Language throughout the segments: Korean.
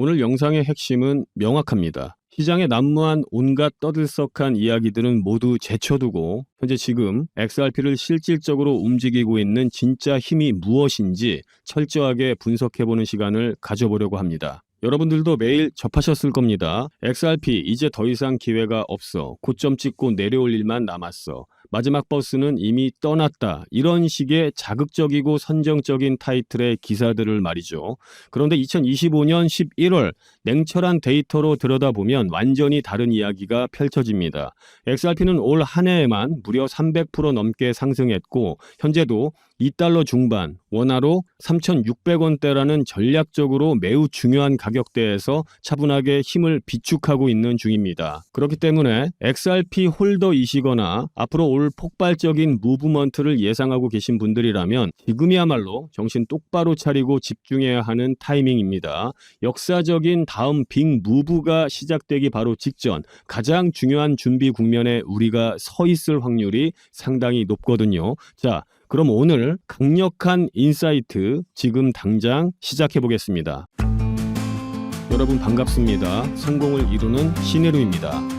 오늘 영상의 핵심은 명확합니다. 시장에 난무한 온갖 떠들썩한 이야기들은 모두 제쳐두고 현재 지금 XRP를 실질적으로 움직이고 있는 진짜 힘이 무엇인지 철저하게 분석해보는 시간을 가져보려고 합니다. 여러분들도 매일 접하셨을 겁니다. XRP 이제 더 이상 기회가 없어. 고점 찍고 내려올 일만 남았어. 마지막 버스는 이미 떠났다. 이런 식의 자극적이고 선정적인 타이틀의 기사들을 말이죠. 그런데 2025년 11월 냉철한 데이터로 들여다보면 완전히 다른 이야기가 펼쳐집니다. XRP는 올 한 해에만 무려 300% 넘게 상승했고 현재도 2달러 중반, 원화로 3,600원대라는 전략적으로 매우 중요한 가격대에서 차분하게 힘을 비축하고 있는 중입니다. 그렇기 때문에 XRP 홀더이시거나 앞으로 올 폭발적인 무브먼트를 예상하고 계신 분들이라면 지금이야말로 정신 똑바로 차리고 집중해야 하는 타이밍입니다. 역사적인 다음 빅 무브가 시작되기 바로 직전 가장 중요한 준비 국면에 우리가 서 있을 확률이 상당히 높거든요. 자, 그럼 오늘 강력한 인사이트 지금 당장 시작해 보겠습니다. 여러분 반갑습니다. 성공을 이루는 신혜루입니다.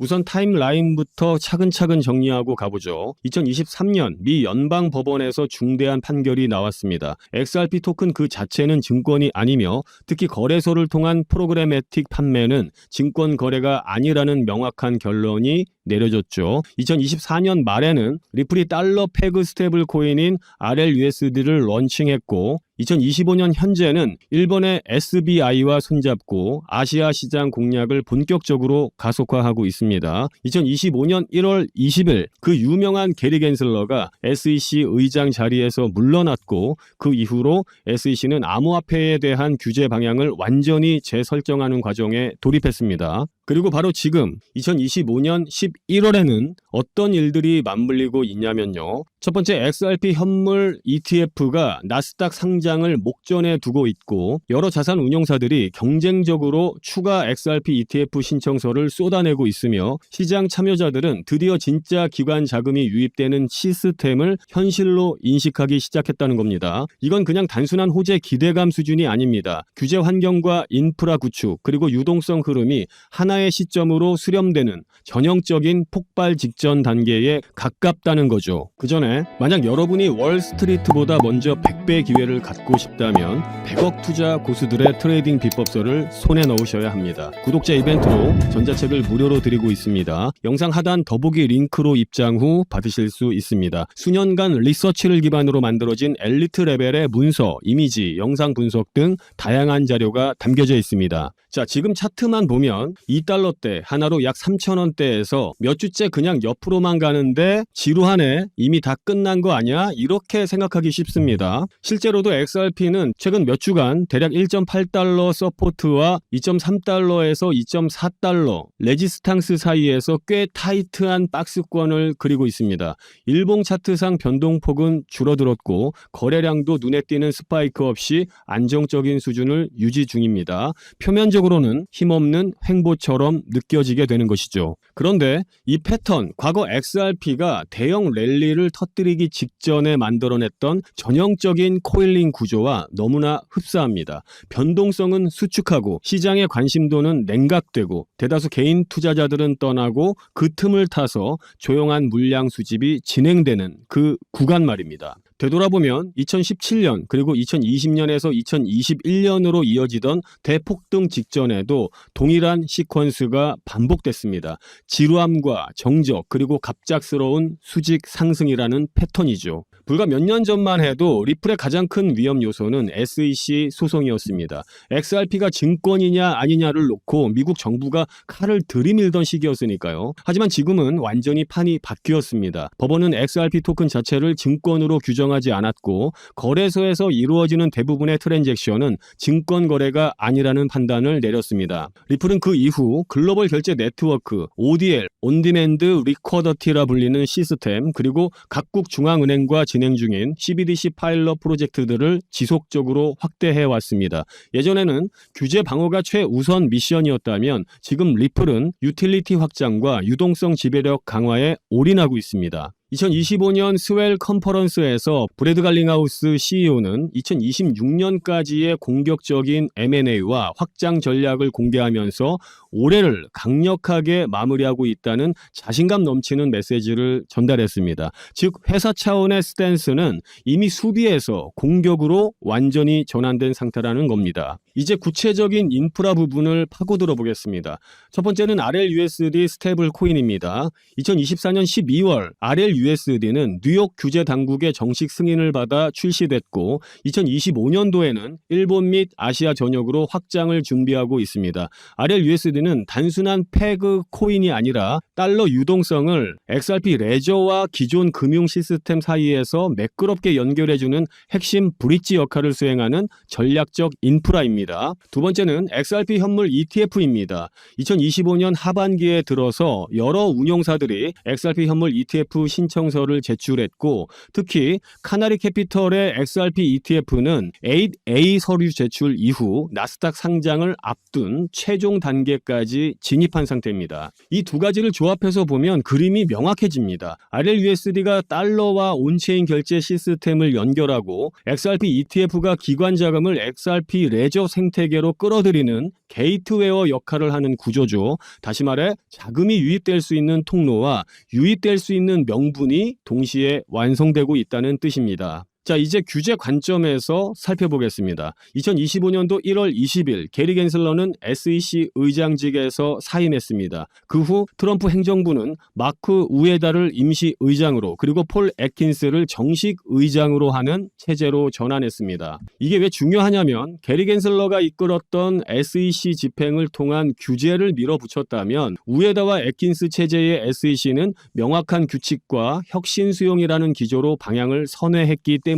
우선 타임라인부터 차근차근 정리하고 가보죠. 2023년 미 연방 법원에서 중대한 판결이 나왔습니다. XRP 토큰 그 자체는 증권이 아니며 특히 거래소를 통한 프로그래매틱 판매는 증권 거래가 아니라는 명확한 결론이 내려졌죠. 2024년 말에는 리플이 달러 패그 스테이블 코인인 RLUSD를 런칭했고 2025년 현재는 일본의 SBI와 손잡고 아시아 시장 공략을 본격적으로 가속화하고 있습니다. 2025년 1월 20일 그 유명한 게리 겐슬러가 SEC 의장 자리에서 물러났고 그 이후로 SEC는 암호화폐에 대한 규제 방향을 완전히 재설정하는 과정에 돌입했습니다. 그리고 바로 지금 2025년 11월에는 어떤 일들이 맞물리고 있냐면요. 첫 번째 XRP 현물 ETF가 나스닥 상장을 목전에 두고 있고 여러 자산 운용사들이 경쟁적으로 추가 XRP ETF 신청서를 쏟아내고 있으며 시장 참여자들은 드디어 진짜 기관 자금이 유입되는 시스템을 현실로 인식하기 시작했다는 겁니다. 이건 그냥 단순한 호재 기대감 수준이 아닙니다. 규제 환경과 인프라 구축 그리고 유동성 흐름이 하나의 시점으로 수렴되는 전형적인 폭발 직전 단계에 가깝다는 거죠. 그 전에 만약 여러분이 월스트리트보다 먼저 100배 기회를 갖고 싶다면 100억 투자 고수들의 트레이딩 비법서를 손에 넣으셔야 합니다. 구독자 이벤트로 전자책을 무료로 드리고 있습니다. 영상 하단 더보기 링크로 입장 후 받으실 수 있습니다. 수년간 리서치를 기반으로 만들어진 엘리트 레벨의 문서, 이미지, 영상 분석 등 다양한 자료가 담겨져 있습니다. 자, 지금 차트만 보면 2달러대 하나로 약 3,000원대에서 몇 주째 그냥 옆으로만 가는데 지루하네. 이미 다 끝난 거 아니야? 이렇게 생각하기 쉽습니다. 실제로도 XRP는 최근 몇 주간 대략 1.8달러 서포트와 2.3달러에서 2.4달러 레지스탕스 사이에서 꽤 타이트한 박스권을 그리고 있습니다. 일봉 차트상 변동폭은 줄어들었고 거래량도 눈에 띄는 스파이크 없이 안정적인 수준을 유지 중입니다. 표면적으로는 힘없는 횡보처럼 느껴지게 되는 것이죠. 그런데 이 패턴, 과거 XRP가 대형 랠리를 터뜨리기 직전에 만들어냈던 전형적인 코일링 구조와 너무나 흡사합니다. 변동성은 수축하고 시장의 관심도는 냉각되고 대다수 개인 투자자들은 떠나고 그 틈을 타서 조용한 물량 수집이 진행되는 그 구간 말입니다. 되돌아보면 2017년 그리고 2020년에서 2021년으로 이어지던 대폭등 직전에도 동일한 시퀀스가 반복됐습니다. 지루함과 정적 그리고 갑작스러운 수직 상승이라는 패턴이죠. 불과 몇 년 전만 해도 리플의 가장 큰 위험 요소는 SEC 소송이었습니다. XRP가 증권이냐 아니냐를 놓고 미국 정부가 칼을 들이밀던 시기였으니까요. 하지만 지금은 완전히 판이 바뀌었습니다. 법원은 XRP 토큰 자체를 증권으로 규정 하지 않았고 거래소에서 이루어지는 대부분의 트랜잭션은 증권 거래가 아니라는 판단을 내렸습니다. 리플은 그 이후 글로벌 결제 네트워크 ODL 온디맨드 리쿼더티라 불리는 시스템 그리고 각국 중앙은행과 진행 중인 CBDC 파일럿 프로젝트들을 지속적으로 확대해 왔습니다. 예전에는 규제 방어가 최우선 미션이었다면 지금 리플은 유틸리티 확장과 유동성 지배력 강화에 올인하고 있습니다. 2025년 스웰 컨퍼런스에서 브래드 갈링하우스 CEO는 2026년까지의 공격적인 M&A와 확장 전략을 공개하면서 올해를 강력하게 마무리하고 있다는 자신감 넘치는 메시지를 전달했습니다. 즉 회사 차원의 스탠스는 이미 수비에서 공격으로 완전히 전환된 상태라는 겁니다. 이제 구체적인 인프라 부분을 파고들어 보겠습니다. 첫 번째는 RLUSD 스테이블 코인입니다. 2024년 12월 RLUSD 는 뉴욕 규제 당국의 정식 승인을 받아 출시됐고 2025년도에는 일본 및 아시아 전역으로 확장을 준비하고 있습니다. RLUSD는 단순한 패그 코인이 아니라 달러 유동성을 XRP 레저와 기존 금융 시스템 사이에서 매끄럽게 연결해주는 핵심 브릿지 역할을 수행하는 전략적 인프라입니다. 두 번째는 XRP 현물 ETF입니다. 2025년 하반기에 들어서 여러 운용사들이 XRP 현물 ETF 신청 서를 제출했고 특히 카나리 캐피털의 XRP ETF는 8A 서류 제출 이후 나스닥 상장을 앞둔 최종 단계까지 진입한 상태입니다. 이 두 가지를 조합해서 보면 그림이 명확해집니다. RLUSD가 달러와 온체인 결제 시스템을 연결하고 XRP ETF가 기관 자금을 XRP 레저 생태계로 끌어들이는 게이트웨어 역할을 하는 구조죠. 다시 말해 자금이 유입될 수 있는 통로와 유입될 수 있는 명 분이 동시에 완성되고 있다는 뜻입니다. 자, 이제 규제 관점에서 살펴보겠습니다. 2025년도 1월 20일 게리 겐슬러는 SEC 의장직에서 사임했습니다. 그 후 트럼프 행정부는 마크 우에다를 임시 의장으로 그리고 폴 애킨스를 정식 의장으로 하는 체제로 전환했습니다. 이게 왜 중요하냐면 게리 겐슬러가 이끌었던 SEC 집행을 통한 규제를 밀어붙였다면 우에다와 애킨스 체제의 SEC는 명확한 규칙과 혁신 수용이라는 기조로 방향을 선회했기 때문입니다.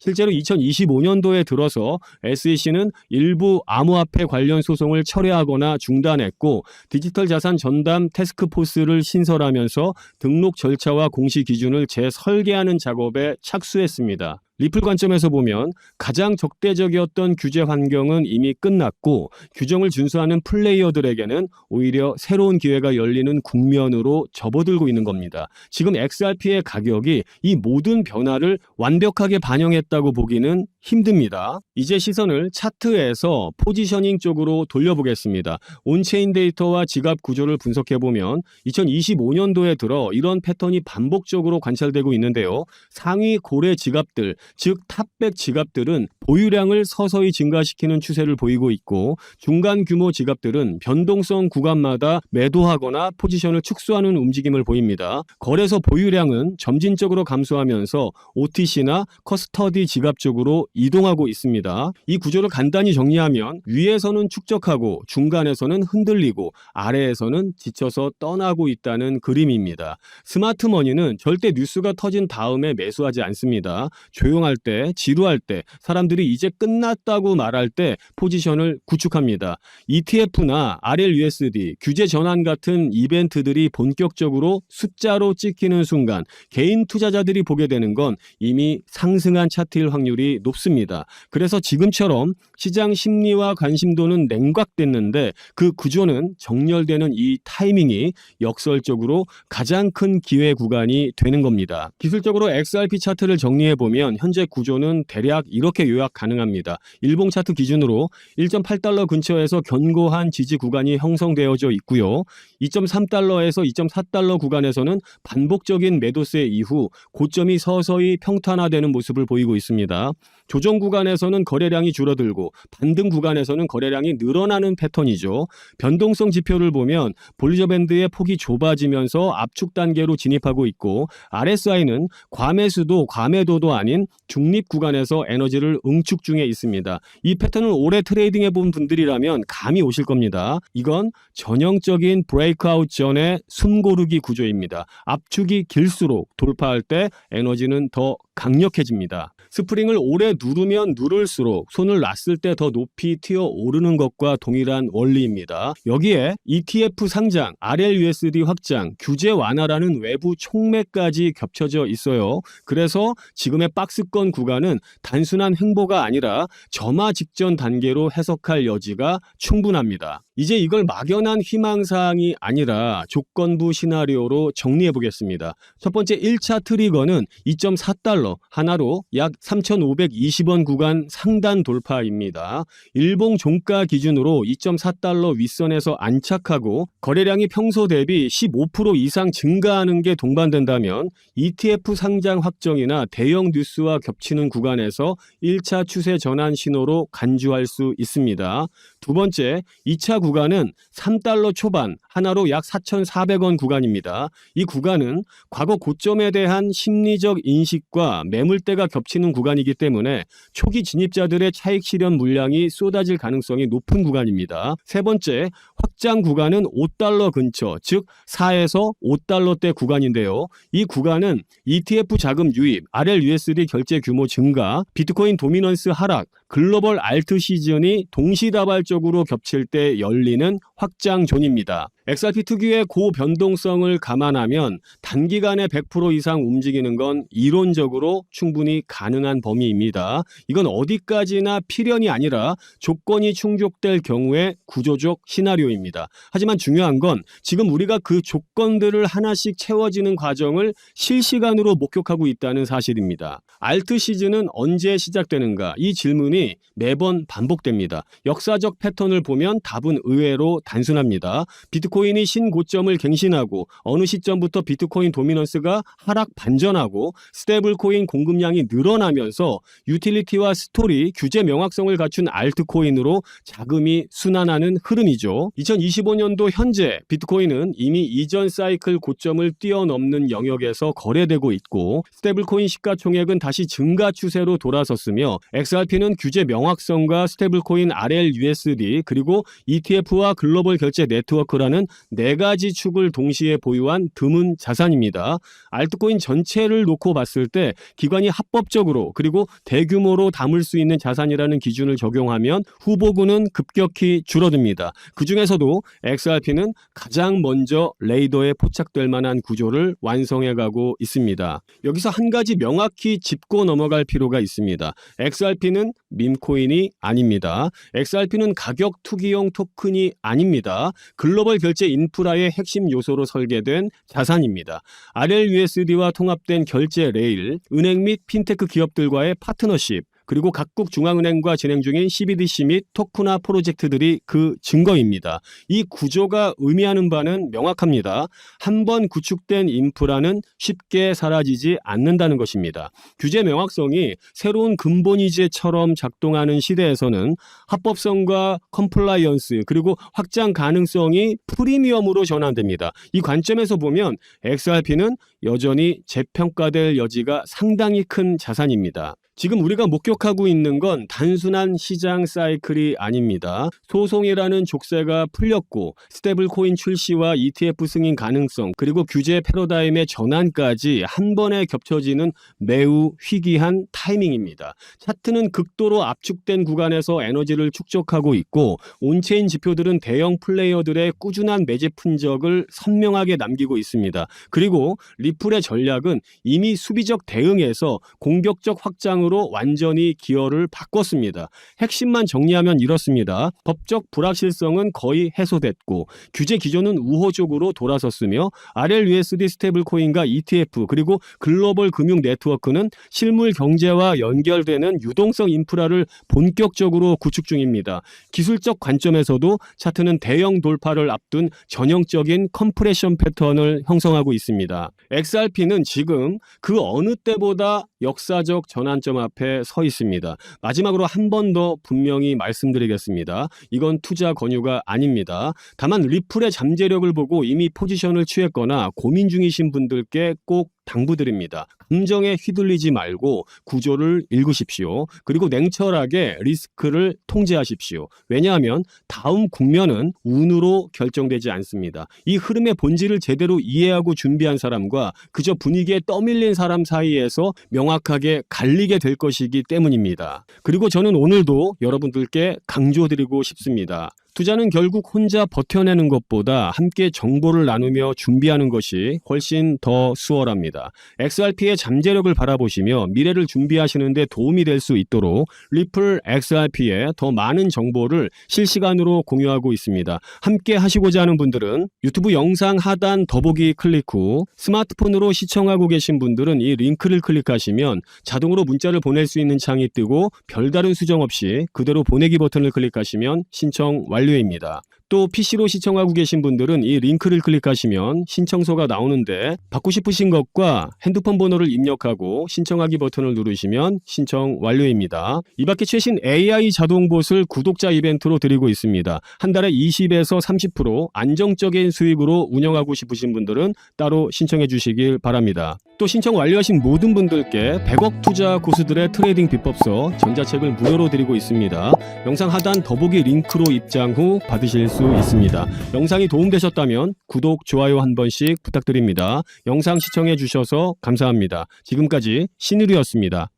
실제로 2025년도에 들어서 SEC는 일부 암호화폐 관련 소송을 철회하거나 중단했고 디지털 자산 전담 테스크포스를 신설하면서 등록 절차와 공시 기준을 재설계하는 작업에 착수했습니다. 리플 관점에서 보면 가장 적대적이었던 규제 환경은 이미 끝났고 규정을 준수하는 플레이어들에게는 오히려 새로운 기회가 열리는 국면으로 접어들고 있는 겁니다. 지금 XRP의 가격이 이 모든 변화를 완벽하게 반영했다고 보기는 힘듭니다. 이제 시선을 차트에서 포지셔닝 쪽으로 돌려보겠습니다. 온체인 데이터와 지갑 구조를 분석해보면 2025년도에 들어 이런 패턴이 반복적으로 관찰되고 있는데요. 상위 고래 지갑들, 즉 탑백 지갑들은 보유량을 서서히 증가시키는 추세를 보이고 있고 중간 규모 지갑들은 변동성 구간마다 매도하거나 포지션을 축소하는 움직임을 보입니다. 거래소 보유량은 점진적으로 감소하면서 OTC나 커스터디 지갑 쪽으로 이동하고 있습니다. 이 구조를 간단히 정리하면 위에서는 축적하고 중간에서는 흔들리고 아래에서는 지쳐서 떠나고 있다는 그림입니다. 스마트 머니는 절대 뉴스가 터진 다음에 매수하지 않습니다. 조용할 때, 지루할 때, 사람들이 이제 끝났다고 말할 때 포지션을 구축합니다. ETF나 RLUSD, 규제 전환 같은 이벤트들이 본격적으로 숫자로 찍히는 순간 개인 투자자들이 보게 되는 건 이미 상승한 차트일 확률이 높습니다. 그래서 지금처럼 시장 심리와 관심도는 냉각됐는데 그 구조는 정렬되는 이 타이밍이 역설적으로 가장 큰 기회 구간이 되는 겁니다. 기술적으로 XRP 차트를 정리해 보면 현재 구조는 대략 이렇게 요약 가능합니다. 일봉 차트 기준으로 1.8달러 근처에서 견고한 지지 구간이 형성되어져 있고요. 2.3달러에서 2.4달러 구간에서는 반복적인 매도세 이후 고점이 서서히 평탄화되는 모습을 보이고 있습니다. 조정 구간에서는 거래량이 줄어들고 반등 구간에서는 거래량이 늘어나는 패턴이죠. 변동성 지표를 보면 볼리저 밴드의 폭이 좁아지면서 압축 단계로 진입하고 있고 RSI는 과매수도 과매도도 아닌 중립 구간에서 에너지를 응축 중에 있습니다. 이 패턴을 오래 트레이딩해 본 분들이라면 감이 오실 겁니다. 이건 전형적인 브레이크아웃 전의 숨고르기 구조입니다. 압축이 길수록 돌파할 때 에너지는 더 강력해집니다. 스프링을 오래 누르면 누를수록 손을 놨을 때 더 높이 튀어 오르는 것과 동일한 원리입니다. 여기에 ETF 상장, RLUSD 확장, 규제 완화라는 외부 촉매까지 겹쳐져 있어요. 그래서 지금의 박스 권 구간은 단순한 횡보가 아니라 점화 직전 단계로 해석할 여지가 충분합니다. 이제 이걸 막연한 희망사항이 아니라 조건부 시나리오로 정리해 보겠습니다. 첫 번째 1차 트리거는 2.4달러, 하나로 약 3,520원 구간 상단 돌파입니다. 일봉 종가 기준으로 2.4달러 윗선에서 안착하고 거래량이 평소 대비 15% 이상 증가하는 게 동반된다면 ETF 상장 확정이나 대형 뉴스와 겹치는 구간에서 1차 추세 전환 신호로 간주할 수 있습니다. 두 번째, 2차 구간은 3달러 초반, 하나로 약 4,400원 구간입니다. 이 구간은 과거 고점에 대한 심리적 인식과 매물대가 겹치는 구간이기 때문에 초기 진입자들의 차익 실현 물량이 쏟아질 가능성이 높은 구간입니다. 세 번째, 확장 구간은 5달러 근처, 즉 4에서 5달러대 구간인데요. 이 구간은 ETF 자금 유입, RLUSD 결제 규모 증가, 비트코인 도미넌스 하락, 글로벌 알트 시즌이 동시다발적으로 겹칠 때 열 리는 확장 존입니다. XRP 특유의 고변동성을 감안하면 단기간에 100% 이상 움직이는 건 이론적으로 충분히 가능한 범위입니다. 이건 어디까지나 필연이 아니라 조건이 충족될 경우의 구조적 시나리오입니다. 하지만 중요한 건 지금 우리가 그 조건들을 하나씩 채워지는 과정을 실시간으로 목격하고 있다는 사실입니다. 알트 시즌은 언제 시작되는가? 이 질문이 매번 반복됩니다. 역사적 패턴을 보면 답은 의외로 단순합니다. 비트코인 이 신고점을 갱신하고 어느 시점부터 비트코인 도미넌스가 하락 반전하고 스테이블코인 공급량이 늘어나면서 유틸리티와 스토리, 규제 명확성을 갖춘 알트코인으로 자금이 순환하는 흐름이죠. 2025년도 현재 비트코인은 이미 이전 사이클 고점을 뛰어넘는 영역에서 거래되고 있고 스테이블코인 시가총액은 다시 증가 추세로 돌아섰으며 XRP는 규제 명확성과 스테이블코인 RLUSD 그리고 ETF와 글로벌 결제 네트워크라는 네 가지 축을 동시에 보유한 드문 자산입니다. 알트코인 전체를 놓고 봤을 때 기관이 합법적으로 그리고 대규모로 담을 수 있는 자산이라는 기준을 적용하면 후보군은 급격히 줄어듭니다. 그 중에서도 XRP는 가장 먼저 레이더에 포착될 만한 구조를 완성해 가고 있습니다. 여기서 한 가지 명확히 짚고 넘어갈 필요가 있습니다. XRP는 밈코인이 아닙니다. XRP는 가격 투기용 토큰이 아닙니다. 글로벌 결제 인프라의 핵심 요소로 설계된 자산입니다. RLUSD와 통합된 결제 레일, 은행 및 핀테크 기업들과의 파트너십, 그리고 각국 중앙은행과 진행 중인 CBDC 및 토크나 프로젝트들이 그 증거입니다. 이 구조가 의미하는 바는 명확합니다. 한번 구축된 인프라는 쉽게 사라지지 않는다는 것입니다. 규제 명확성이 새로운 근본이제처럼 작동하는 시대에서는 합법성과 컴플라이언스 그리고 확장 가능성이 프리미엄으로 전환됩니다. 이 관점에서 보면 XRP는 여전히 재평가될 여지가 상당히 큰 자산입니다. 지금 우리가 목격하고 있는 건 단순한 시장 사이클이 아닙니다. 소송이라는 족쇄가 풀렸고 스테이블 코인 출시와 ETF 승인 가능성 그리고 규제 패러다임의 전환까지 한 번에 겹쳐지는 매우 희귀한 타이밍입니다. 차트는 극도로 압축된 구간에서 에너지를 축적하고 있고 온체인 지표들은 대형 플레이어들의 꾸준한 매집 흔적을 선명하게 남기고 있습니다. 그리고 리 플의 전략은 이미 수비적 대응에서 공격적 확장으로 완전히 기여를 바꿨습니다. 핵심만 정리하면 이렇습니다. 법적 불확실성은 거의 해소됐고 규제 기조는 우호적으로 돌아섰으며 RLUSD 스테이블 코인과 ETF 그리고 글로벌 금융 네트워크는 실물 경제와 연결되는 유동성 인프라를 본격적으로 구축 중입니다. 기술적 관점에서도 차트는 대형 돌파를 앞둔 전형적인 컴프레션 패턴을 형성하고 있습니다. XRP는 지금 그 어느 때보다 역사적 전환점 앞에 서 있습니다. 마지막으로 한 번 더 분명히 말씀드리겠습니다. 이건 투자 권유가 아닙니다. 다만 리플의 잠재력을 보고 이미 포지션을 취했거나 고민 중이신 분들께 꼭 당부드립니다. 감정에 휘둘리지 말고 구조를 읽으십시오. 그리고 냉철하게 리스크를 통제하십시오. 왜냐하면 다음 국면은 운으로 결정되지 않습니다. 이 흐름의 본질을 제대로 이해하고 준비한 사람과 그저 분위기에 떠밀린 사람 사이에서 명확 하게 갈리게 될 것이기 때문입니다. 그리고 저는 오늘도 여러분들께 강조드리고 싶습니다. 투자는 결국 혼자 버텨내는 것보다 함께 정보를 나누며 준비하는 것이 훨씬 더 수월합니다. XRP의 잠재력을 바라보시며 미래를 준비하시는데 도움이 될 수 있도록 리플 XRP에 더 많은 정보를 실시간으로 공유하고 있습니다. 함께 하시고자 하는 분들은 유튜브 영상 하단 더보기 클릭 후 스마트폰으로 시청하고 계신 분들은 이 링크를 클릭하시면 자동으로 문자를 보낼 수 있는 창이 뜨고 별다른 수정 없이 그대로 보내기 버튼을 클릭하시면 신청 완료 입니다. 또 PC로 시청하고 계신 분들은 이 링크를 클릭하시면 신청서가 나오는데 받고 싶으신 것과 핸드폰 번호를 입력하고 신청하기 버튼을 누르시면 신청 완료입니다. 이 밖에 최신 AI 자동봇을 구독자 이벤트로 드리고 있습니다. 한 달에 20에서 30% 안정적인 수익으로 운영하고 싶으신 분들은 따로 신청해 주시길 바랍니다. 또 신청 완료하신 모든 분들께 100억 투자 고수들의 트레이딩 비법서 전자책을 무료로 드리고 있습니다. 영상 하단 더보기 링크로 입장 후 받으실 수 있습니다. 영상이 도움되셨다면 구독, 좋아요 한 번씩 부탁드립니다. 영상 시청해 주셔서 감사합니다. 지금까지 신의루였습니다.